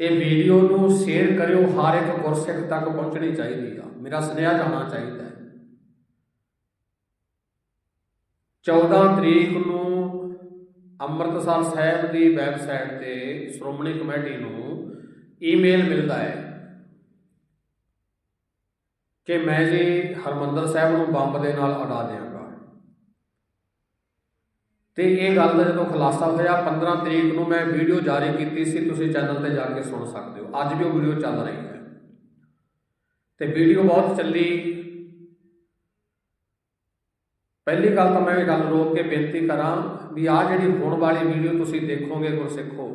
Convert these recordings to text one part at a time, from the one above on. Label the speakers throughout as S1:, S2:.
S1: ਇਹ ਵੀਡੀਓ ਨੂੰ ਸ਼ੇਅਰ ਕਰਿਓ, ਹਰ ਇੱਕ ਗੁਰਸਿੱਖ ਤੱਕ ਪਹੁੰਚਣੀ ਚਾਹੀਦੀ ਆ। ਮੇਰਾ ਸੁਨੇਹਾ ਜਾਣਾ ਚਾਹੀਦਾ ਹੈ। 14 ਤਰੀਕ ਨੂੰ ਅੰਮ੍ਰਿਤਸਰ ਸਾਹਿਬ ਦੀ ਵੈਬਸਾਈਟ ਤੇ ਸ਼੍ਰੋਮਣੀ ਕਮੇਟੀ ਨੂੰ ਈਮੇਲ ਮਿਲਦਾ ਹੈ ਕਿ ਮੈਂ ਜੀ ਹਰਮੰਦਰ ਸਾਹਿਬ ਨੂੰ ਬੰਬ ਦੇ ਨਾਲ ਉਡਾ ਦਿਆਂ। ਤੇ ਇਹ ਗੱਲ ਦਾ ਜਦੋਂ ਖੁਲਾਸਾ ਹੋਇਆ 15 ਤਰੀਕ ਨੂੰ ਮੈਂ ਵੀਡੀਓ ਜਾਰੀ ਕੀਤੀ ਸੀ, ਤੁਸੀਂ ਚੈਨਲ ਤੇ ਜਾ ਕੇ ਸੁਣ ਸਕਦੇ ਹੋ। ਅੱਜ ਵੀ ਉਹ ਵੀਡੀਓ ਚੱਲ ਰਹੀ ਹੈ। ਤੇ ਵੀਡੀਓ ਬਹੁਤ ਚੱਲੀ। ਪਹਿਲੀ ਗੱਲ ਤਾਂ ਮੈਂ ਇਹ ਗੱਲ ਰੋਕ ਕੇ ਬੇਨਤੀ ਕਰਾਂ ਵੀ ਆ ਜਿਹੜੀ ਹੋਣ ਵਾਲੀ ਵੀਡੀਓ ਤੁਸੀਂ ਦੇਖੋਗੇ, ਗੁਰਸਿੱਖੋ,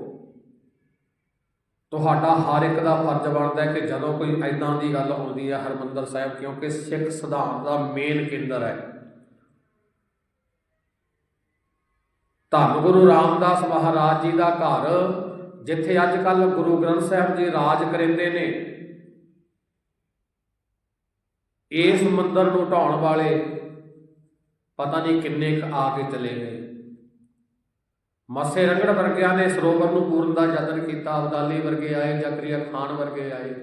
S1: ਤੁਹਾਡਾ ਹਰ ਇੱਕ ਦਾ ਫਰਜ਼ ਬਣਦਾ ਹੈ ਕਿ ਜਦੋਂ ਕੋਈ ਐਦਾਂ ਦੀ ਗੱਲ ਆਉਂਦੀ ਹੈ ਹਰਮੰਦਰ ਸਾਹਿਬ, ਕਿਉਂਕਿ ਸਿੱਖ ਸਿਧਾਂਤ ਦਾ ਮੇਨ ਕੇਂਦਰ ਹੈ। ਧੰਨ ਗੁਰੂ ਰਾਮਦਾਸ ਮਹਾਰਾਜ ਜੀ ਦਾ ਘਰ, ਜਿੱਥੇ ਅੱਜ ਕੱਲ ਗੁਰੂ ਗ੍ਰੰਥ ਸਾਹਿਬ ਜੀ ਰਾਜ ਕਰਿੰਦੇ ਨੇ। ਇਸ ਮੰਦਰ ਨੂੰ ਢਾਉਣ ਵਾਲੇ ਪਤਾ ਨਹੀਂ ਕਿੰਨੇ ਕੁ ਆ ਕੇ ਚਲੇ ਗਏ। ਮੱਸੇ ਰੰਗੜ ਵਰਗਿਆਂ ਨੇ ਸਰੋਵਰ ਨੂੰ ਪੂਰਨ ਦਾ ਯਤਨ ਕੀਤਾ, ਅਬਦਾਲੀ ਵਰਗੇ ਆਏ ਜ਼ਕਰੀਆ ਖਾਨ ਵਰਗੇ ਆਏ।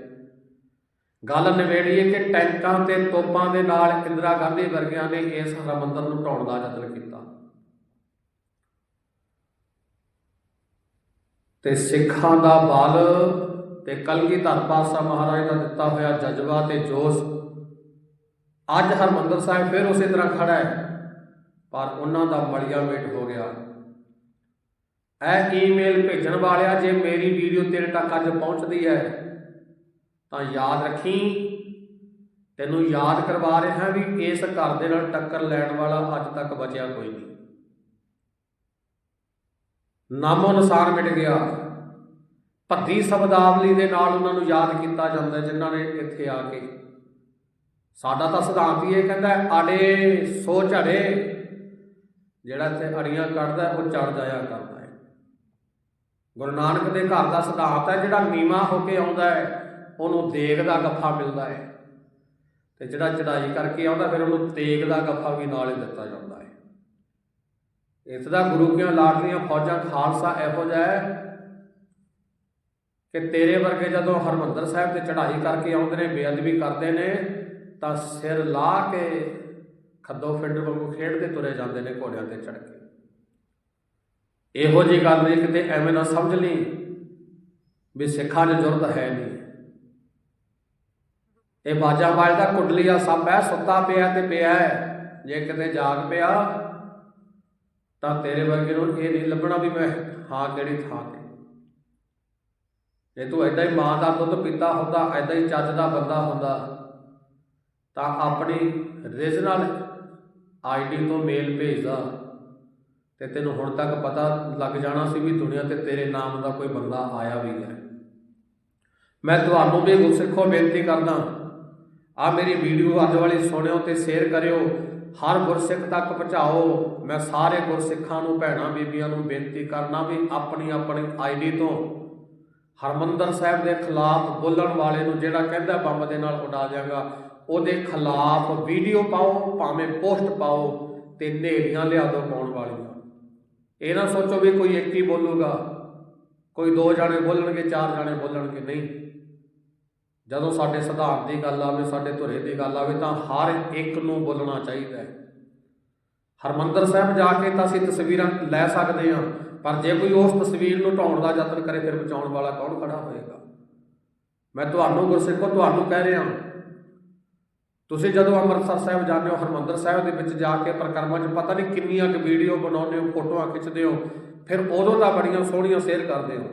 S1: ਗੱਲ ਨਿਬੇੜੀਏ ਕਿ ਟੈਂਕਾਂ ਤੇ ਤੋਪਾਂ ਦੇ ਨਾਲ ਇੰਦਰਾ ਗਾਂਧੀ ਵਰਗਿਆਂ ਨੇ ਇਸ ਹਰਮੰਦਰ ਨੂੰ ਢਾਉਣ ਦਾ ਯਤਨ ਕੀਤਾ। ਤੇ ਸਿੱਖਾਂ ਦਾ ਬਲ ਤੇ ਕਲਗੀਧਰ ਪਾਤਸ਼ਾਹ ਮਹਾਰਾਜ ਦਾ ਦਿੱਤਾ ਹੋਇਆ ਜਜ਼ਬਾ ਤੇ ਜੋਸ਼। ਅੱਜ ਹਰਮੰਦਰ ਸਾਹਿਬ ਫਿਰ ਉਸੇ ਤਰ੍ਹਾਂ ਖੜਾ ਹੈ, ਪਰ ਉਹਨਾਂ ਦਾ ਮਲਿਆ ਮੇਟ ਹੋ ਗਿਆ। ਇਹ ਈਮੇਲ ਭੇਜਣ ਵਾਲਿਆ, ਜੇ ਮੇਰੀ ਵੀਡੀਓ ਤੇਰੇ ਤੱਕ ਅੱਜ ਪਹੁੰਚਦੀ ਹੈ, ਤਾਂ ਯਾਦ ਰੱਖੀ। ਤੈਨੂੰ ਯਾਦ ਕਰਵਾ ਰਿਹਾ ਵੀ ਇਸ ਘਰ ਦੇ ਨਾਲ ਟੱਕਰ ਲੈਣ ਵਾਲਾ ਅੱਜ ਤੱਕ ਬਚਿਆ ਕੋਈ ਨਹੀਂ। ਨਾਮੋ ਨਿਸ਼ਾਨ ਮਿਟ ਗਿਆ। ਭੱਦੀ ਸ਼ਬਦਾਵਲੀ ਦੇ ਨਾਲ ਉਹਨਾਂ ਨੂੰ ਯਾਦ ਕੀਤਾ ਜਾਂਦਾ ਹੈ ਜਿਨ੍ਹਾਂ ਨੇ ਇੱਥੇ ਆ ਕੇ। ਸਾਡਾ ਤਾਂ ਸਿਧਾਂਤ ਹੀ ਇਹ ਕਹਿੰਦਾ ਹੈ, ਆੜੇ ਸੋ ਝੜੇ। ਜਿਹੜਾ ਇੱਥੇ ਅੜੀਆਂ ਕੱਢਦਾ ਉਹ ਚੜ ਜਾਇਆ ਕਰਦਾ ਹੈ। ਗੁਰੂ ਨਾਨਕ ਦੇ ਘਰ ਦਾ ਸਿਧਾਂਤ ਹੈ ਜਿਹੜਾ ਨੀਵਾ ਹੋ ਕੇ ਆਉਂਦਾ ਹੈ ਉਹਨੂੰ ਦੇਗ ਦਾ ਗੱਫਾ ਮਿਲਦਾ ਹੈ। ਤੇ ਜਿਹੜਾ ਚੜਾਈ ਕਰਕੇ ਆਉਂਦਾ ਫਿਰ ਉਹਨੂੰ ਤੇਗ ਦਾ ਗੱਫਾ ਵੀ ਨਾਲ ਹੀ ਦਿੱਤਾ ਜਾਂਦਾ ਹੈ। ਇਸ ਦਾ ਗੁਰੂ ਕੀਆਂ ਲਾਡਲੀਆਂ ਫੌਜਾਂ ਖਾਲਸਾ ਇਹੋ ਜਿਹਾ ਹੈ ਕਿ ਤੇਰੇ ਵਰਗੇ ਜਦੋਂ ਹਰਮੰਦਰ ਸਾਹਿਬ ਤੇ ਚੜ੍ਹਾਈ ਕਰਕੇ ਆਉਂਦੇ ਨੇ, ਬੇਅਦਬੀ ਕਰਦੇ ਨੇ, ਤਾਂ ਸਿਰ ਲਾ ਕੇ ਖੱਦੋ ਫਿੰਡ ਵਾਂਗੂ ਖੇਡਦੇ ਤੁਰੇ ਜਾਂਦੇ ਨੇ ਘੋੜਿਆਂ ਤੇ ਚੜ੍ਹ ਕੇ। ਇਹੋ ਜੀ ਗੱਲ ਨਹੀਂ ਕਿਤੇ ਐਵੇਂ ਨਾ ਸਮਝ ਲਈ ਵੀ ਸਿੱਖਾਂ 'ਚ ਜ਼ਰੂਰਤ ਹੈ ਨਹੀਂ। ਇਹ ਬਾਜਾ ਬਾਜ ਦਾ ਕੁੰਡਲੀਆ ਸੱਪ ਹੈ, ਸੁੱਤਾ ਪਿਆ ਤੇ ਪਿਆ ਹੈ। ਜੇ ਕਿਤੇ ਜਾਗ ਪਿਆ ਤਾਂ ਤੇਰੇ ਵਰਗੇ ਨੂੰ ਇਹ ਨਹੀਂ ਲੱਭਣਾ ਵੀ ਮੈਂ ਹਾਂ ਕਿਹੜੀ ਥਾਂ ਤੇ। ਜੇ ਤੂੰ ਐਦਾਂ ਹੀ ਮਾਂ ਦਾ ਦੁੱਧ ਪੀਤਾ ਹੁੰਦਾ ਐਦਾਂ ਹੀ ਚੱਜ ਦਾ ਬੰਦਾ ਹੁੰਦਾ, ਤਾਂ ਆਪਣੀ ਰੀਜਨਲ ਆਈਡੀ ਤੋਂ ਮੇਲ ਭੇਜਦਾ। ਤੇ ਤੈਨੂੰ ਹੁਣ ਤੱਕ ਪਤਾ ਲੱਗ ਜਾਣਾ ਸੀ ਵੀ ਦੁਨੀਆ ਤੇ ਤੇਰੇ ਨਾਮ ਦਾ ਕੋਈ ਬੰਦਾ ਆਇਆ ਵੀ ਹੈ। ਮੈਂ ਤੁਹਾਨੂੰ ਵੀ ਗੁਰਸਿੱਖੋ ਬੇਨਤੀ ਕਰਦਾ ਆ ਮੇਰੀ ਵੀਡੀਓ ਅੱਜ ਵਾਲੀ ਸੁਣਿਓ ਤੇ ਸ਼ੇਅਰ ਕਰਿਓ। ਹਰ ਗੁਰਸਿੱਖ ਤੱਕ ਪਹੁੰਚਾਓ। ਮੈਂ ਸਾਰੇ ਗੁਰਸਿੱਖਾਂ ਨੂੰ, ਭੈਣਾਂ ਬੀਬੀਆਂ ਨੂੰ ਬੇਨਤੀ ਕਰਨਾ ਵੀ ਆਪਣੀ ਆਪਣੀ ਆਈਡੀ ਤੋਂ ਹਰਮੰਦਰ ਸਾਹਿਬ ਦੇ ਖਿਲਾਫ ਬੋਲਣ ਵਾਲੇ ਨੂੰ ਜਿਹੜਾ ਕਹਿੰਦਾ ਬੰਬ ਦੇ ਨਾਲ ਉਡਾ ਦਿਆਂਗਾ, ਉਹਦੇ ਖਿਲਾਫ ਵੀਡੀਓ ਪਾਓ, ਭਾਵੇਂ ਪੋਸਟ ਪਾਓ ਤੇ ਨੇਰੀਆਂ ਲਿਆ ਦਿਓ ਪਾਉਣ ਵਾਲੀਆਂ। ਇਹ ਨਾ ਸੋਚੋ ਵੀ ਕੋਈ ਇੱਕ ਹੀ ਬੋਲੂਗਾ। ਕੋਈ ਦੋ ਜਾਣੇ ਬੋਲਣਗੇ, ਚਾਰ ਜਾਣੇ ਬੋਲਣਗੇ, ਨਹੀਂ। ਜਦੋਂ ਸਾਡੇ ਸਿਧਾਂਤ ਦੀ ਗੱਲ ਆਵੇ, ਸਾਡੇ ਧੁਰੇ ਦੀ ਗੱਲ ਆਵੇ, ਤਾਂ ਹਰ ਇੱਕ ਨੂੰ ਬੋਲਣਾ ਚਾਹੀਦਾ ਹੈ। ਹਰਮੰਦਰ ਸਾਹਿਬ ਜਾ ਕੇ ਤਾਂ ਅਸੀਂ ਤਸਵੀਰਾਂ ਲੈ ਸਕਦੇ ਹਾਂ, ਪਰ ਜੇ ਕੋਈ ਉਸ ਤਸਵੀਰ ਨੂੰ ਢਾਉਣ ਦਾ ਯਤਨ ਕਰੇ, ਫਿਰ ਬਚਾਉਣ ਵਾਲਾ ਕੌਣ ਖੜਾ ਹੋਏਗਾ? ਮੈਂ ਤੁਹਾਨੂੰ ਗੁਰਸਿੱਖੋ, ਤੁਹਾਨੂੰ ਕਹਿ ਰਿਹਾ ਤੁਸੀਂ ਜਦੋਂ ਅੰਮ੍ਰਿਤਸਰ ਸਾਹਿਬ ਜਾਂਦੇ ਹੋ, ਹਰਮੰਦਰ ਸਾਹਿਬ ਦੇ ਵਿੱਚ ਜਾ ਕੇ ਪ੍ਰਕਰਮਾਂ 'ਚ ਪਤਾ ਨਹੀਂ ਕਿੰਨੀਆਂ ਕੁ ਵੀਡੀਓ ਬਣਾਉਂਦੇ ਹੋ, ਫੋਟੋਆਂ ਖਿੱਚਦੇ ਹੋ, ਫਿਰ ਉਦੋਂ ਤਾਂ ਬੜੀਆਂ ਸੋਹਣੀਆਂ ਸ਼ੇਅਰ ਕਰਦੇ ਹੋ।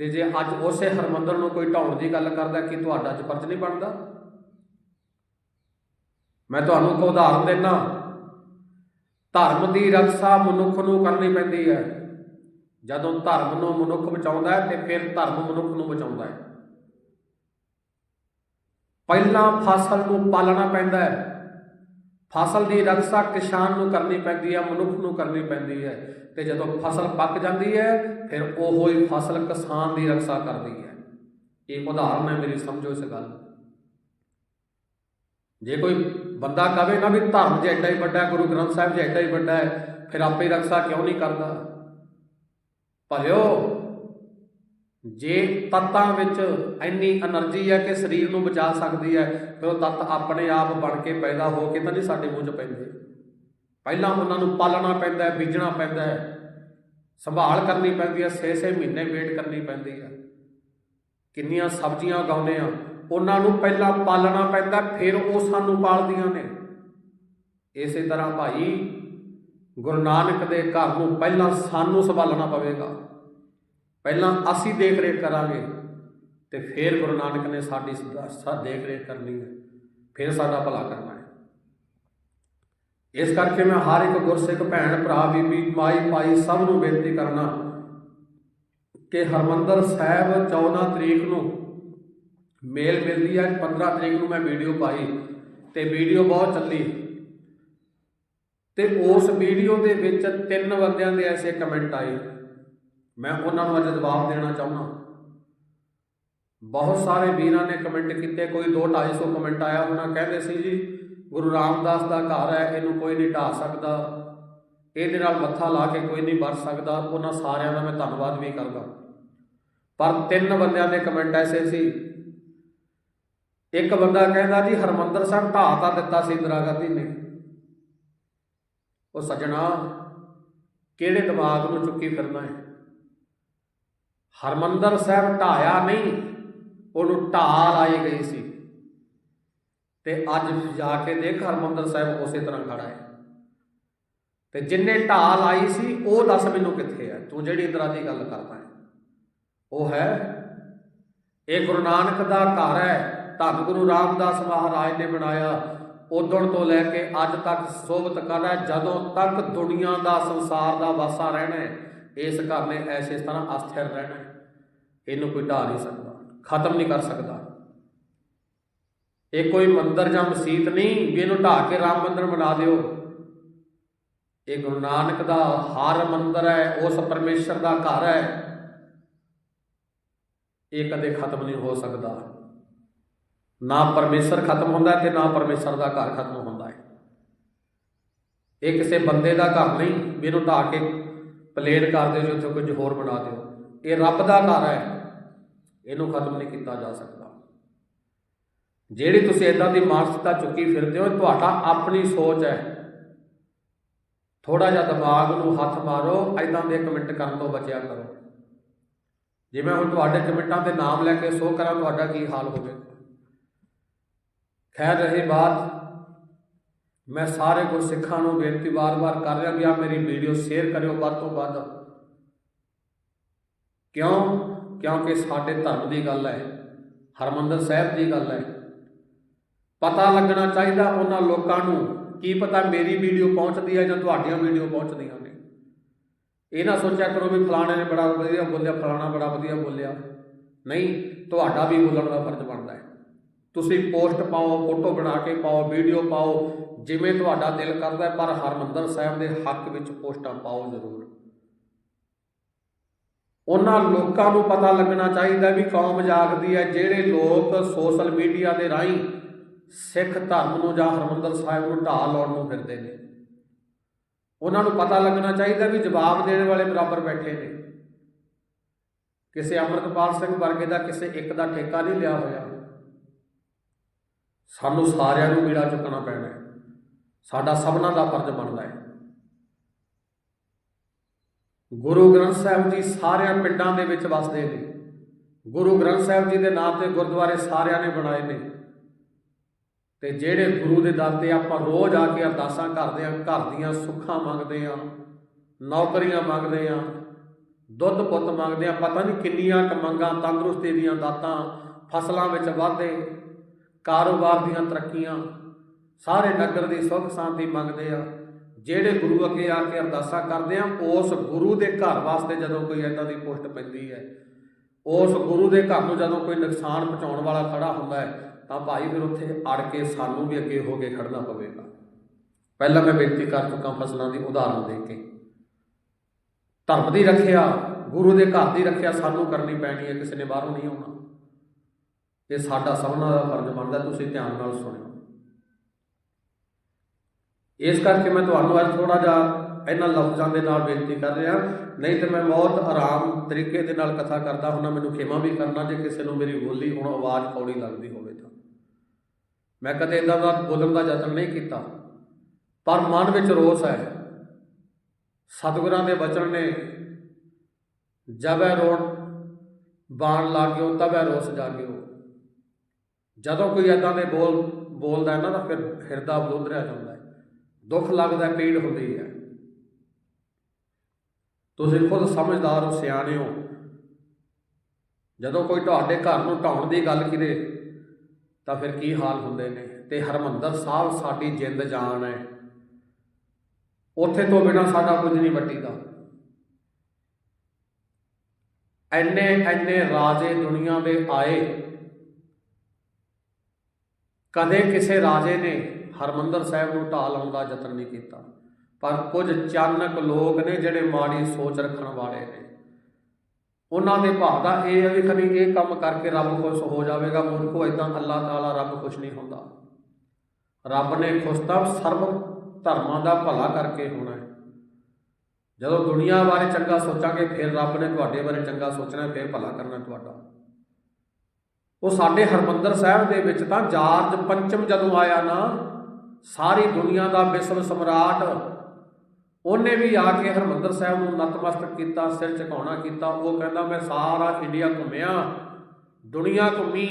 S1: ਤੇ ਜੇ ਅੱਜ ਉਸੇ ਹਰਮੰਦਰ ਨੂੰ ਕੋਈ ਢਾਉਣ ਦੀ ਗੱਲ ਕਰਦਾ, ਕਿ ਤੁਹਾਡਾ ਚ ਫਰਜ਼ ਨਹੀਂ ਬਣਦਾ? ਮੈਂ ਤੁਹਾਨੂੰ ਇੱਕ ਉਦਾਹਰਨ ਦਿੰਦਾ। ਧਰਮ ਦੀ ਰੱਖਿਆ ਮਨੁੱਖ ਨੂੰ ਕਰਨੀ ਪੈਂਦੀ ਹੈ। ਜਦੋਂ ਧਰਮ ਨੂੰ ਮਨੁੱਖ ਬਚਾਉਂਦਾ ਹੈ, ਤੇ ਫਿਰ ਧਰਮ ਮਨੁੱਖ ਨੂੰ ਬਚਾਉਂਦਾ ਹੈ। ਪਹਿਲਾਂ ਫਸਲ ਨੂੰ ਪਾਲਣਾ ਪੈਂਦਾ ਹੈ। ਫਸਲ ਦੀ ਰਕਸ਼ਾ ਕਿਸਾਨ ਨੂੰ ਕਰਨੀ ਪੈਂਦੀ ਹੈ, ਮਨੁੱਖ ਨੂੰ ਕਰਨੀ ਪੈਂਦੀ ਹੈ ਤੇ ਜਦੋਂ ਫਸਲ ਪੱਕ ਜਾਂਦੀ ਹੈ, ਫਿਰ ਉਹੋ ਹੀ ਫਸਲ ਕਿਸਾਨ ਦੀ ਰਕਸ਼ਾ ਕਰਦੀ ਹੈ। ਇਹ ਉਦਾਹਰਨ ਹੈ ਮੇਰੀ, ਸਮਝੋ ਇਸ ਗੱਲ। ਜੇ ਕੋਈ ਬੰਦਾ ਕਵੇ ਨਾ ਵੀ ਧਰਮ ਜੇ ਐਡਾ ਹੀ ਵੱਡਾ ਗੁਰੂ ਗ੍ਰੰਥ ਸਾਹਿਬ ਜੇ ਐਡਾ ਹੀ ਵੱਡਾ ਹੈ, ਫਿਰ ਆਪੇ ਰਕਸ਼ਾ ਕਿਉਂ ਨਹੀਂ ਕਰਦਾ? ਭਲਿਓ ਜੇ ਤੱਤਾਂ ਵਿੱਚ ਇੰਨੀ એનર્ਜੀ ਹੈ ਕਿ ਸਰੀਰ ਨੂੰ ਬਚਾ ਸਕਦੀ ਹੈ, ਫਿਰ ਉਹ ਤੱਤ ਆਪਣੇ ਆਪ ਬਣ ਕੇ ਪੈਦਾ ਹੋ ਕੇ ਤਾਂ ਨਹੀਂ ਸਾਡੇ ਮੂੰਹ 'ਚ ਪੈਂਦੇ। ਪਹਿਲਾਂ ਉਹਨਾਂ ਨੂੰ ਪਾਲਣਾ ਪੈਂਦਾ ਹੈ, ਬੀਜਣਾ ਪੈਂਦਾ ਹੈ। ਸੰਭਾਲ ਕਰਨੀ ਪੈਂਦੀ ਹੈ 6-6 ਮਹੀਨੇ ਵੇਟ ਕਰਨੀ ਪੈਂਦੀ ਹੈ। ਕਿੰਨੀਆਂ ਸਬਜ਼ੀਆਂ ਉਗਾਉਂਦੇ ਆ ਉਹਨਾਂ ਨੂੰ ਪਹਿਲਾਂ ਪਾਲਣਾ ਪੈਂਦਾ, ਫਿਰ ਉਹ ਸਾਨੂੰ ਪਾਲਦੀਆਂ ਨੇ। ਇਸੇ ਤਰ੍ਹਾਂ ਭਾਈ ਗੁਰੂ ਨਾਨਕ ਦੇ ਘਰ ਨੂੰ ਪਹਿਲਾਂ ਸਾਨੂੰ ਸੰਭਾਲਣਾ ਪਵੇਗਾ। ਪਹਿਲਾਂ ਅਸੀਂ ਦੇਖ ਰੇਖ ਕਰਾਂਗੇ ਤੇ ਫਿਰ ਗੁਰੂ ਨਾਨਕ ਨੇ ਸਾਡੀ ਸਾ ਦੇਖ ਰੇਖ ਕਰਨੀ ਹੈ, ਫਿਰ ਸਾਡਾ ਭਲਾ ਕਰਨਾ ਹੈ। ਇਸ ਕਰਕੇ ਮੈਂ ਹਰ ਇੱਕ ਗੁਰਸਿੱਖ ਭੈਣ, ਭਰਾ, ਬੀਬੀ, ਮਾਈ ਪਾਈ ਸਭ ਨੂੰ ਬੇਨਤੀ ਕਰਨਾ ਕਿ ਹਰਮੰਦਰ ਸਾਹਿਬ 14 ਤਰੀਕ ਨੂੰ ਮੇਲ ਮਿਲਦੀ ਹੈ। 15 ਤਰੀਕ ਨੂੰ ਮੈਂ ਵੀਡੀਓ ਪਾਈ ਤੇ ਵੀਡੀਓ ਬਹੁਤ ਚੱਲੀ। ਤੇ ਉਸ ਵੀਡੀਓ ਦੇ ਵਿੱਚ ਤਿੰਨ ਬੰਦਿਆਂ ਦੇ ਐਸੇ ਕਮੈਂਟ ਆਏ। ਮੈਂ ਉਹਨਾਂ ਨੂੰ ਅੱਜ ਜਵਾਬ ਦੇਣਾ ਚਾਹੁੰਦਾ। ਬਹੁਤ ਸਾਰੇ ਵੀਰਾਂ ਨੇ ਕਮੈਂਟ ਕੀਤੇ, ਕੋਈ 2 250 ਕਮੈਂਟ ਆਇਆ, ਉਹਨਾਂ ਕਹਿੰਦੇ ਸੀ ਜੀ, ਗੁਰੂ ਰਾਮਦਾਸ ਦਾ ਘਰ ਹੈ, ਇਹਨੂੰ ਕੋਈ ਨਹੀਂ ਢਾ ਸਕਦਾ। ਇਹਦੇ ਨਾਲ ਮੱਥਾ ਲਾ ਕੇ ਕੋਈ ਨਹੀਂ ਵਰ ਸਕਦਾ। ਉਹਨਾਂ ਸਾਰਿਆਂ ਦਾ ਮੈਂ ਧੰਨਵਾਦ ਵੀ ਕਰਦਾ। ਪਰ ਤਿੰਨ ਬੰਦਿਆਂ ਦੇ ਕਮੈਂਟ ਐਸੇ ਸੀ। ਇੱਕ ਬੰਦਾ ਕਹਿੰਦਾ ਜੀ, ਹਰਮੰਦਰ ਸਾਹਿਬ ਢਾ ਤਾਂ ਦਿੱਤਾ ਸੀ ਇੰਦਰਾ ਗਾਂਧੀ ਨੇ। ਉਹ ਸੱਜਣਾ, ਕਿਹੜੇ ਦਿਮਾਗ ਨੂੰ ਚੁੱਕੀ ਫਿਰਨਾ ਹੈ? ਹਰਮੰਦਰ ਸਾਹਿਬ ਢਾਇਆ ਨਹੀਂ, ਉਹਨੂੰ ਢਾਲ ਆਈ ਗਈ ਸੀ। ਤੇ ਅੱਜ ਜਾ ਕੇ ਦੇਖ ਹਰਮੰਦਰ ਸਾਹਿਬ ਉਸੇ ਤਰ੍ਹਾਂ ਖੜਾ ਹੈ। ਤੇ ਜਿੰਨੇ ਢਾਲ ਆਈ ਸੀ, ਉਹ ਦੱਸ ਮੈਨੂੰ ਕਿੱਥੇ ਹੈ? ਤੂੰ ਜਿਹੜੀ ਤਰ੍ਹਾਂ ਦੀ ਗੱਲ ਕਰਦਾ ਹੈ। ਉਹ ਹੈ, ਇਹ ਗੁਰੂ ਨਾਨਕ ਦਾ ਘਰ ਹੈ, ਧੰਨ ਗੁਰੂ ਰਾਮਦਾਸ ਮਹਾਰਾਜ ਨੇ ਬਣਾਇਆ। ਉਦੋਂ ਤੋਂ ਲੈ ਕੇ ਅੱਜ ਤੱਕ ਸੋਭਤ ਕਰਦਾ ਜਦੋਂ ਤੱਕ ਦੁਨੀਆ ਦਾ ਸੰਸਾਰ ਦਾ ਵਾਸਾ ਰਹਿਣਾ ਹੈ ਇਸ ਘਰ ਨੇ ਐਸੇ ਤਰ੍ਹਾਂ ਅਸਥਿਰ ਰਹਿਣਾ ਇਹਨੂੰ ਕੋਈ ਢਾ ਨਹੀਂ ਸਕਦਾ, ਖਤਮ ਨਹੀਂ ਕਰ ਸਕਦਾ। ਇਹ ਕੋਈ ਮੰਦਰ ਜਾਂ ਮਸਜਿਦ ਨਹੀਂ, ਵੀ ਇਹਨੂੰ ਢਾ ਕੇ ਰਾਮ ਮੰਦਰ ਬਣਾ ਦਿਓ। ਇਹ ਗੁਰੂ ਨਾਨਕ ਦਾ ਹਰ ਮੰਦਰ ਹੈ, ਉਸ ਪਰਮੇਸ਼ਰ ਦਾ ਘਰ ਹੈ। ਇਹ ਕਦੇ ਖਤਮ ਨਹੀਂ ਹੋ ਸਕਦਾ। ਨਾ ਪਰਮੇਸ਼ਰ ਖਤਮ ਹੁੰਦਾ ਤੇ ਨਾ ਪਰਮੇਸ਼ਰ ਦਾ ਘਰ ਖਤਮ ਹੁੰਦਾ ਹੈ। ਇਹ ਕਿਸੇ ਬੰਦੇ ਦਾ ਘਰ ਨਹੀਂ, ਵੀ ਇਹਨੂੰ ਢਾ ਕੇ ਪਲੇਨ ਕਰ ਦਿਓ ਜੀ ਕੁਝ ਹੋਰ ਬਣਾ ਦਿਓ। ਇਹ ਰੱਬ ਦਾ ਘਰ ਹੈ। ਇਹਨੂੰ ਖਤਮ ਨਹੀਂ ਕੀਤਾ ਜਾ ਸਕਦਾ। ਜਿਹੜੀ ਤੁਸੀਂ ਇਦਾਂ ਦੀ ਮਾਨਸਿਕਤਾ ਚੁੱਕੀ ਫਿਰਦੇ ਹੋ ਤੁਹਾਡਾ ਆਪਣੀ ਸੋਚ ਹੈ। ਥੋੜਾ ਜਿਹਾ ਦਿਮਾਗ ਨੂੰ ਹੱਥ ਮਾਰੋ ਐਦਾਂ ਦੇ ਕਮੈਂਟ ਕਰਨ ਤੋਂ ਬਚਿਆ ਕਰੋ। ਜਿਵੇਂ ਹੁਣ ਤੁਹਾਡੇ ਕਮੈਂਟਾਂ ਤੇ ਨਾਮ ਲੈ ਕੇ ਸੋ ਕਰਾਂ, ਤੁਹਾਡਾ ਕੀ ਹਾਲ ਹੋਵੇ? ਖੈਰ, ਰਹੀ ਬਾਤ। ਮੈਂ ਸਾਰੇ ਗੁਰਸਿੱਖਾਂ ਨੂੰ ਬੇਨਤੀ ਵਾਰ-ਵਾਰ ਕਰ ਰਿਹਾ ਵੀ ਆ ਮੇਰੀ ਵੀਡੀਓ ਸ਼ੇਅਰ ਕਰਿਓ ਵੱਧ ਤੋਂ ਵੱਧ। ਕਿਉਂ? ਕਿਉਂਕਿ ਸਾਡੇ ਧਰਮ ਦੀ ਗੱਲ ਹੈ, ਹਰਮੰਦਰ ਸਾਹਿਬ ਦੀ ਗੱਲ ਹੈ। ਪਤਾ ਲੱਗਣਾ ਚਾਹੀਦਾ ਉਹਨਾਂ ਲੋਕਾਂ ਨੂੰ ਕੀ ਪਤਾ ਮੇਰੀ ਵੀਡੀਓ ਪਹੁੰਚਦੀ ਹੈ ਜਾਂ ਤੁਹਾਡੀਆਂ ਵੀਡੀਓ ਪਹੁੰਚਦੀਆਂ ਨੇ। ਇਹ ਨਾ ਸੋਚਿਆ ਕਰੋ ਵੀ ਫਲਾਣੇ ਨੇ ਬੜਾ ਵਧੀਆ ਬੋਲਿਆ, ਫਲਾਣਾ ਬੜਾ ਵਧੀਆ ਬੋਲਿਆ। ਨਹੀਂ, ਤੁਹਾਡਾ ਵੀ ਬੋਲਣ ਦਾ ਫਰਜ਼ ਬਣਦਾ ਹੈ। ਤੁਸੀਂ ਪੋਸਟ ਪਾਓ, ਫੋਟੋ ਬਣਾ ਕੇ ਪਾਓ, ਵੀਡੀਓ ਪਾਓ, ਜਿਵੇਂ ਤੁਹਾਡਾ ਦਿਲ ਕਰਦਾ ਪਰ ਹਰਮੰਦਰ ਸਾਹਿਬ ਦੇ ਹੱਕ ਵਿੱਚ ਪੋਸਟਾਂ ਪਾਓ ਜ਼ਰੂਰ। ਉਹਨਾਂ ਲੋਕਾਂ ਨੂੰ ਪਤਾ ਲੱਗਣਾ ਚਾਹੀਦਾ ਵੀ ਕੌਮ ਜਾਗਦੀ ਹੈ, ਜਿਹੜੇ ਲੋਕ ਸੋਸ਼ਲ ਮੀਡੀਆ ਦੇ ਰਾਹੀਂ ਸਿੱਖ ਧਰਮ ਨੂੰ ਜਾਂ ਹਰਮੰਦਰ ਸਾਹਿਬ ਨੂੰ ਢਾਹ ਲਾਉਣ ਨੂੰ ਫਿਰਦੇ ਨੇ। ਉਹਨਾਂ ਨੂੰ ਪਤਾ ਲੱਗਣਾ ਚਾਹੀਦਾ ਵੀ ਜਵਾਬ ਦੇਣ ਵਾਲੇ ਬਰਾਬਰ ਬੈਠੇ ਨੇ। ਕਿਸੇ ਅਮਰਤਪਾਲ ਸਿੰਘ ਵਰਗੇ ਦਾ ਕਿਸੇ ਇੱਕ ਦਾ ਠੇਕਾ ਨਹੀਂ ਲਿਆ ਹੋਇਆ। ਸਾਨੂੰ ਸਾਰਿਆਂ ਨੂੰ ਮੀੜਾ ਚੁੱਕਣਾ ਪੈਣਾ ਹੈ। ਸਾਡਾ ਸਭਨਾਂ ਦਾ ਫਰਜ਼ ਬਣਦਾ ਹੈ। ਗੁਰੂ ਗ੍ਰੰਥ ਸਾਹਿਬ ਜੀ ਸਾਰਿਆਂ ਪਿੰਡਾਂ ਦੇ ਵਿੱਚ ਵਸਦੇ ਨੇ। ਗੁਰੂ ਗ੍ਰੰਥ ਸਾਹਿਬ ਜੀ ਦੇ ਨਾਮ ਤੇ ਗੁਰਦੁਆਰੇ ਸਾਰਿਆਂ ਨੇ ਬਣਾਏ ਨੇ। ਤੇ ਜਿਹੜੇ ਗੁਰੂ ਦੇ ਦਰ ਤੇ ਆਪਾਂ ਰੋਜ਼ ਆ ਕੇ ਅਰਦਾਸਾਂ ਕਰਦੇ ਆਂ ਘਰ ਦੀਆਂ ਸੁੱਖਾਂ ਮੰਗਦੇ ਆਂ ਨੌਕਰੀਆਂ ਮੰਗਦੇ ਆਂ ਦੁੱਧ ਪੁੱਤ ਮੰਗਦੇ ਆਂ ਪਤਾ ਨਹੀਂ ਕਿੰਨੀਆਂ ਕ ਮੰਗਾਂ ਤੰਦਰੁਸਤੀ ਦੀਆਂ ਦਾਤਾਂ ਫਸਲਾਂ ਵਿੱਚ ਵਾਧੇ ਕਾਰੋਬਾਰ ਦੀਆਂ ਤਰੱਕੀਆਂ, ਸਾਰੇ ਨਗਰ ਦੀ ਸੁੱਖ ਸ਼ਾਂਤੀ ਮੰਗਦੇ ਆ। ਜਿਹੜੇ ਗੁਰੂ ਅੱਗੇ ਆ ਕੇ ਅਰਦਾਸਾਂ ਕਰਦੇ ਆ, ਉਸ ਗੁਰੂ ਦੇ ਘਰ ਵਾਸਤੇ ਜਦੋਂ ਕੋਈ ਐਦਾਂ ਦੀ ਪੁਸ਼ਟ ਪੈਂਦੀ ਹੈ, ਉਸ ਗੁਰੂ ਦੇ ਘਰ ਨੂੰ ਜਦੋਂ ਕੋਈ ਨੁਕਸਾਨ ਪਹੁੰਚਾਉਣ ਵਾਲਾ ਖੜਾ ਹੁੰਦਾ ਹੈ, ਤਾਂ ਭਾਈ ਫਿਰ ਉੱਥੇ ਅੜ ਕੇ ਸਾਨੂੰ ਵੀ ਅੱਗੇ ਹੋ ਕੇ ਖੜਨਾ ਪਵੇਗਾ। ਪਹਿਲਾਂ ਮੈਂ ਬੇਨਤੀ ਕਰ ਚੁੱਕਾ ਫਸਲਾਂ ਦੀ ਉਦਾਹਰਨ ਦੇ ਕੇ। ਧਰਮ ਦੀ ਰੱਖਿਆ, ਗੁਰੂ ਦੇ ਘਰ ਦੀ ਰੱਖਿਆ ਸਾਨੂੰ ਕਰਨੀ ਪੈਣੀ ਹੈ, ਕਿਸੇ ਨੇ ਬਾਹਰੋਂ ਨਹੀਂ ਆਉਣਾ। ਇਹ ਸਾਡਾ ਸਭਨਾਂ ਦਾ ਫਰਜ਼ ਬਣਦਾ ਤੁਸੀਂ ਧਿਆਨ ਨਾਲ ਸੁਣਿਓ। ਇਸ ਕਰਕੇ ਮੈਂ ਤੁਹਾਨੂੰ ਅੱਜ ਥੋੜਾ ਜਿਹਾ ਇਹਨਾਂ ਲਫ਼ਜ਼ਾਂ ਦੇ ਨਾਲ ਬੇਨਤੀ ਕਰ ਰਿਹਾ, ਨਹੀਂ ਤੇ ਮੈਂ ਬਹੁਤ ਆਰਾਮ ਤਰੀਕੇ ਦੇ ਨਾਲ ਕਥਾ ਕਰਦਾ ਹੁੰਦਾ, ਮੈਨੂੰ ਖੇਮਾ ਵੀ ਕਰਨਾ ਜੇ ਕਿਸੇ ਨੂੰ ਮੇਰੀ ਬੋਲੀ ਹੁਣ ਆਵਾਜ਼ ਕੌੜੀ ਲੱਗਦੀ ਹੋਵੇ ਤਾਂ। ਮੈਂ ਕਦੇ ਇਦਾਂ ਦਾ ਬੋਲਣ ਦਾ ਯਤਨ ਨਹੀਂ ਕੀਤਾ, ਪਰ ਮਨ ਵਿੱਚ ਰੋਸ ਹੈ। ਸਤਿਗੁਰਾਂ ਦੇ ਬਚਨ ਨੇ, ਜਬੈ ਰੋਣ ਬਾਣ ਲਾਗਿਓ ਤਬੈ ਰੋਸ ਜਾਗਿਓ। ਜਦੋਂ ਕੋਈ ਏਦਾਂ ਦੇ ਬੋਲ ਬੋਲਦਾ ਨਾ ਤਾਂ ਫਿਰ ਹਿਰਦਾ ਬਲੋਦਰਿਆ ਜਾਂਦਾ ਹੈ। ਦੁੱਖ ਲੱਗਦਾ, ਪੀੜ ਹੁੰਦੀ ਹੈ। ਤੁਸੀਂ ਖੁਦ ਸਮਝਦਾਰ ਹੋ, ਸਿਆਣੇ ਹੋ। ਜਦੋਂ ਕੋਈ ਤੁਹਾਡੇ ਘਰ ਨੂੰ ਢਾਉਣ ਦੀ ਗੱਲ ਕਰੇ, ਤਾਂ ਫਿਰ ਕੀ ਹਾਲ ਹੁੰਦੇ ਨੇ? ਤੇ ਹਰਮੰਦਰ ਸਾਹਿਬ ਸਾਡੀ ਜਿੰਦ ਜਾਨ ਹੈ। ਉੱਥੇ ਤੋਂ ਬਿਨਾ ਸਾਡਾ ਕੁਝ ਨਹੀਂ ਵੱਟੀਦਾ। ਐਨੇ ਐਨੇ ਰਾਜੇ ਦੁਨੀਆ ਦੇ ਆਏ ਕਦੇ ਕਿਸੇ ਰਾਜੇ ਨੇ ਹਰਮੰਦਰ ਸਾਹਿਬ ਨੂੰ ਢਾਹ ਲਾਉਣ ਦਾ ਯਤਨ ਨਹੀਂ ਕੀਤਾ। ਪਰ ਕੁਝ ਚਾਨਕ ਲੋਕ ਨੇ ਜਿਹੜੇ ਮਾੜੀ ਸੋਚ ਰੱਖਣ ਵਾਲੇ ਨੇ। ਉਹਨਾਂ ਦੇ ਭਾਵ ਦਾ ਇਹ ਹੈ ਵੀ ਖਨੀ ਇਹ ਕੰਮ ਕਰਕੇ ਰੱਬ ਖੁਸ਼ ਹੋ ਜਾਵੇਗਾ ਮੂਰਖੋ ਇਦਾਂ ਅੱਲਾਹ ਤਾਲਾ ਰੱਬ ਖੁਸ਼ ਨਹੀਂ ਹੁੰਦਾ। ਰੱਬ ਨੇ ਖੁਸ਼ ਤਾਂ ਸਰਬ ਧਰਮਾਂ ਦਾ ਭਲਾ ਕਰਕੇ ਹੋਣਾ ਹੈ। ਜਦੋਂ ਦੁਨੀਆ ਬਾਰੇ ਚੰਗਾ ਸੋਚਾਂਗੇ ਫਿਰ ਰੱਬ ਨੇ ਤੁਹਾਡੇ ਬਾਰੇ ਚੰਗਾ ਸੋਚਣਾ ਹੈ, ਫਿਰ ਭਲਾ ਕਰਨਾ ਤੁਹਾਡਾ। ਉਹ ਸਾਡੇ ਹਰਮੰਦਰ ਸਾਹਿਬ ਦੇ ਵਿੱਚ ਤਾਂ ਜਾਰਜ ਪੰਚਮ ਜਦੋਂ ਆਇਆ ਨਾ, ਸਾਰੀ ਦੁਨੀਆ ਦਾ ਵਿਸ਼ਵ ਸਮਰਾਟ, ਉਹਨੇ ਵੀ ਆ ਕੇ ਹਰਮੰਦਰ ਸਾਹਿਬ ਨੂੰ ਨਤਮਸਤਕ ਕੀਤਾ, ਸਿਰ ਝੁਕਾਉਣਾ ਕੀਤਾ। ਉਹ ਕਹਿੰਦਾ, ਮੈਂ ਸਾਰਾ ਇੰਡੀਆ ਘੁੰਮਿਆ, ਦੁਨੀਆ ਘੁੰਮੀ,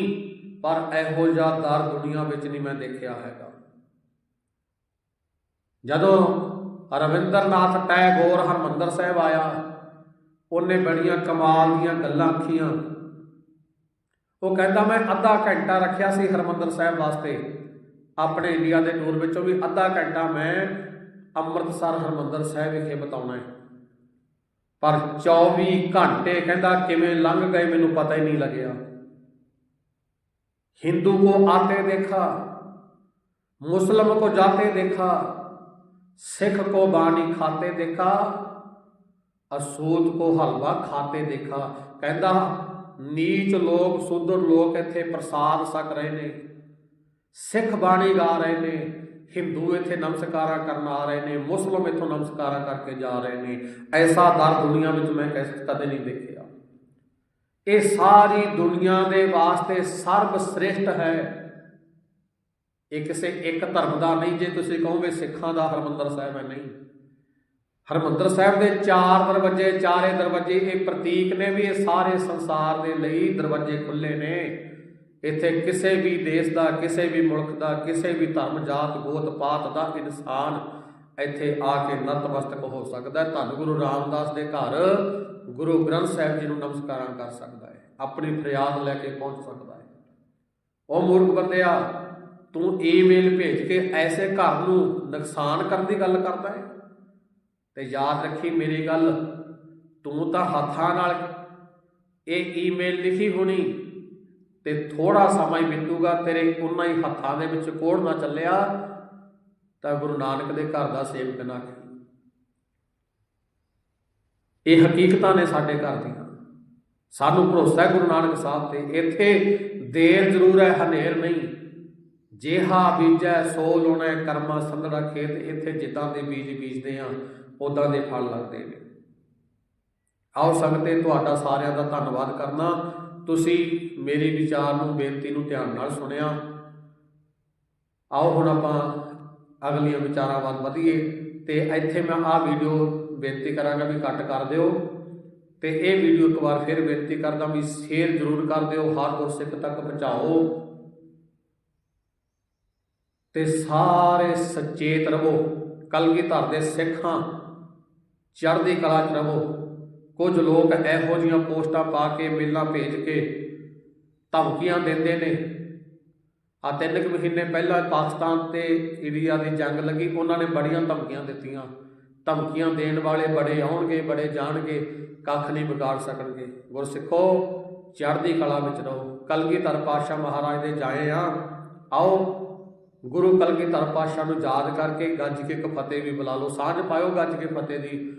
S1: ਪਰ ਇਹੋ ਜਿਹਾ ਦਰ ਦੁਨੀਆ ਵਿੱਚ ਨਹੀਂ ਮੈਂ ਦੇਖਿਆ ਹੈਗਾ। ਜਦੋਂ ਰਵਿੰਦਰਨਾਥ ਟੈਗੋਰ ਹਰਮੰਦਰ ਸਾਹਿਬ ਆਇਆ, ਉਹਨੇ ਬੜੀਆਂ ਕਮਾਲ ਦੀਆਂ ਗੱਲਾਂ ਆਖੀਆਂ। ਉਹ ਕਹਿੰਦਾ, ਮੈਂ ਅੱਧਾ ਘੰਟਾ ਰੱਖਿਆ ਸੀ ਹਰਮੰਦਰ ਸਾਹਿਬ ਵਾਸਤੇ। ਆਪਣੇ ਇੰਡੀਆ ਦੇ ਟੂਰ ਵਿੱਚੋਂ ਵੀ ਅੱਧਾ ਘੰਟਾ ਮੈਂ ਅੰਮ੍ਰਿਤਸਰ ਹਰਮੰਦਰ ਸਾਹਿਬ ਵਿਖੇ ਬਤਾਉਣਾ ਹੈ। ਪਰ 24 ਘੰਟੇ ਕਹਿੰਦਾ, ਕਿਵੇਂ ਲੰਘ ਗਏ ਮੈਨੂੰ ਪਤਾ ਹੀ ਨਹੀਂ ਲੱਗਿਆ। ਹਿੰਦੂ ਕੋ ਆਤੇ ਦੇਖਾ, ਮੁਸਲਮ ਕੋ ਜਾਤੇ ਦੇਖਾ, ਸਿੱਖ ਕੋ ਬਾਣੀ ਖਾਤੇ ਦੇਖਾ, ਅਸੂਤ ਕੋ ਹਲਵਾ ਖਾਤੇ ਦੇਖਾ। ਕਹਿੰਦਾ ਨੀਚ ਲੋਕ, ਸੁਧਰ ਲੋਕ ਇੱਥੇ ਪ੍ਰਸਾਦ ਸਕ ਰਹੇ ਨੇ। ਸਿੱਖ ਬਾਣੀ ਗਾ ਰਹੇ ਨੇ। ਹਿੰਦੂ ਇੱਥੇ ਨਮਸਕਾਰਾਂ ਕਰਨ ਆ ਰਹੇ ਨੇ। ਮੁਸਲਮ ਇੱਥੋਂ ਨਮਸਕਾਰਾਂ ਕਰਕੇ ਜਾ ਰਹੇ ਨੇ। ਐਸਾ ਦਰ ਦੁਨੀਆ ਵਿੱਚ ਮੈਂ ਕਦੇ ਕਦੇ ਨਹੀਂ ਦੇਖਿਆ। ਇਹ ਸਾਰੀ ਦੁਨੀਆ ਦੇ ਵਾਸਤੇ ਸਰਬ ਸ੍ਰੇਸ਼ਟ ਹੈ। ਇਹ ਕਿਸੇ ਇੱਕ ਧਰਮ ਦਾ ਨਹੀਂ। ਜੇ ਤੁਸੀਂ ਕਹੋਗੇ ਸਿੱਖਾਂ ਦਾ ਹਰਮੰਦਰ ਸਾਹਿਬ ਹੈ, ਨਹੀਂ। ਹਰਮੰਦਰ ਸਾਹਿਬ ਦੇ ਚਾਰ ਦਰਵਾਜ਼ੇ, ਚਾਰੇ ਦਰਵਾਜ਼ੇ, ਇਹ ਪ੍ਰਤੀਕ ਨੇ ਵੀ ਇਹ ਸਾਰੇ ਸੰਸਾਰ ਦੇ ਲਈ ਦਰਵਾਜ਼ੇ ਖੁੱਲੇ ਨੇ। ਇੱਥੇ ਕਿਸੇ ਵੀ ਦੇਸ਼ ਦਾ, ਕਿਸੇ ਵੀ ਮੁਲਕ ਦਾ, ਕਿਸੇ ਵੀ ਧਰਮ, ਜਾਤ, ਗੋਤ, ਪਾਤ ਦਾ ਇਨਸਾਨ ਇੱਥੇ ਆ ਕੇ ਨਤਮਸਤਕ ਹੋ ਸਕਦਾ ਹੈ। ਧੰਨ ਗੁਰੂ ਰਾਮਦਾਸ ਦੇ ਘਰ ਗੁਰੂ ਗ੍ਰੰਥ ਸਾਹਿਬ ਜੀ ਨੂੰ ਨਮਸਕਾਰਾਂ ਕਰ ਸਕਦਾ ਹੈ। ਆਪਣੀ ਫਰਿਆਦ ਲੈ ਕੇ ਪਹੁੰਚ ਸਕਦਾ ਹੈ। ਉਹ ਮੂਰਖ ਬੰਦਿਆ ਤੂੰ ਈਮੇਲ ਭੇਜ ਕੇ ਐਸੇ ਘਰ ਨੂੰ ਨੁਕਸਾਨ ਕਰਨ ਦੀ ਗੱਲ ਕਰਦਾ ਹੈ? ਤੇ ਯਾਦ ਰੱਖੀ ਮੇਰੀ ਗੱਲ, ਤੂੰ ਤਾਂ ਹੱਥਾਂ ਨਾਲ ਇਹ ਈਮੇਲ ਲਿਖੀ ਹੋਣੀ ਤੇ ਥੋੜਾ ਸਮਾਂ ਹੀ ਬੀਤੂਗਾ, ਤੇਰੇ ਉਹਨਾਂ ਹੀ ਹੱਥਾਂ ਦੇ ਵਿੱਚ ਕੋੜ ਨਾ ਚੱਲਿਆ, ਤਾਂ ਗੁਰੂ ਨਾਨਕ ਦੇ ਘਰ ਦਾ ਸੇਵਕ ਨਾ ਕਰੀ ਇਹ ਹਕੀਕਤਾਂ ਨੇ ਸਾਡੇ ਘਰ ਦੀਆਂ। ਸਾਨੂੰ ਭਰੋਸਾ ਹੈ ਗੁਰੂ ਨਾਨਕ ਸਾਹਿਬ ਤੇ, ਇੱਥੇ ਦੇਰ ਜ਼ਰੂਰ ਹੈ, ਹਨੇਰ ਨਹੀਂ। ਜੇਹਾ ਬੀਜੈ, ਸੋ ਲੋਣਾ ਕਰਮਾ ਸੰਧੜਾ ਖੇਤ, ਇੱਥੇ ਜਿੱਦਾਂ ਦੇ ਬੀਜ ਬੀਜਦੇ ਆ ਉਦਾਂ ਦੇ ਫਲ ਲੱਗਦੇ ਨੇ। ਆਓ ਸੰਗਤੇ, ਤੁਹਾਡਾ ਸਾਰਿਆਂ ਦਾ ਧੰਨਵਾਦ ਕਰਨਾ। ਤੁਸੀਂ ਮੇਰੇ ਵਿਚਾਰ ਨੂੰ, ਬੇਨਤੀ ਨੂੰ ਧਿਆਨ ਨਾਲ ਸੁਣਿਆ। ਆਓ ਹੁਣ ਆਪਾਂ ਅਗਲੀਆਂ ਵਿਚਾਰਾਂ ਵੱਲ ਵਧੀਏ ਤੇ ਇੱਥੇ ਮੈਂ ਆਹ ਵੀਡੀਓ ਬੇਨਤੀ ਕਰਾਂਗਾ ਵੀ ਕੱਟ ਕਰ ਦਿਓ ਤੇ ਇਹ ਵੀਡੀਓ ਇੱਕ ਵਾਰ ਫਿਰ ਬੇਨਤੀ ਕਰਦਾ ਵੀ ਸ਼ੇਅਰ ਜ਼ਰੂਰ ਕਰ ਦਿਓ, ਹਰ ਗੁਰਸਿੱਖ ਤੱਕ ਪਹੁੰਚਾਓ। ਤੇ ਸਾਰੇ ਸਚੇਤ ਰਹੋ। ਕਲਗੀਧਰ ਦੇ ਸਿੱਖਾਂ ਚੜ੍ਹਦੀ ਕਲਾ 'ਚ ਰਹੋ। ਕੁਝ ਲੋਕ ਇਹੋ ਜੀਆਂ ਪੋਸਟਾਂ ਪਾ ਕੇ ਮੇਲਾਂ ਭੇਜ ਕੇ ਧਮਕੀਆਂ ਦਿੰਦੇ ਨੇ। ਆ ਤਿੰਨ ਕੁ ਮਹੀਨੇ ਪਹਿਲਾਂ ਪਾਕਿਸਤਾਨ ਤੇ ਇੰਡੀਆ ਦੀ ਜੰਗ ਲੱਗੀ। ਉਹਨਾਂ ਨੇ ਬੜੀਆਂ ਧਮਕੀਆਂ ਦਿੱਤੀਆਂ। ਧਮਕੀਆਂ ਦੇਣ ਵਾਲੇ ਬੜੇ ਆਉਣਗੇ, ਬੜੇ ਜਾਣਗੇ, ਕੱਖ ਨਹੀਂ ਵਿਗਾੜ ਸਕਣਗੇ। ਗੁਰਸਿੱਖੋ, ਚੜ੍ਹਦੀ ਕਲਾ ਵਿੱਚ ਰਹੋ। ਕਲਗੀਧਰ ਪਾਤਸ਼ਾਹ ਮਹਾਰਾਜ ਦੇ ਜਾਏ ਆ। ਆਓ, ਗੁਰੂ ਕਲਗੀਧਰ ਪਾਤਸ਼ਾਹ ਨੂੰ ਯਾਦ ਕਰਕੇ ਗੱਜ ਕੇ ਇੱਕ ਫਤਿਹ ਵੀ ਬੁਲਾ ਲਓ। ਸਾਂਝ ਪਾਇਓ ਗੱਜ ਕੇ ਫਤਿਹ ਦੀ।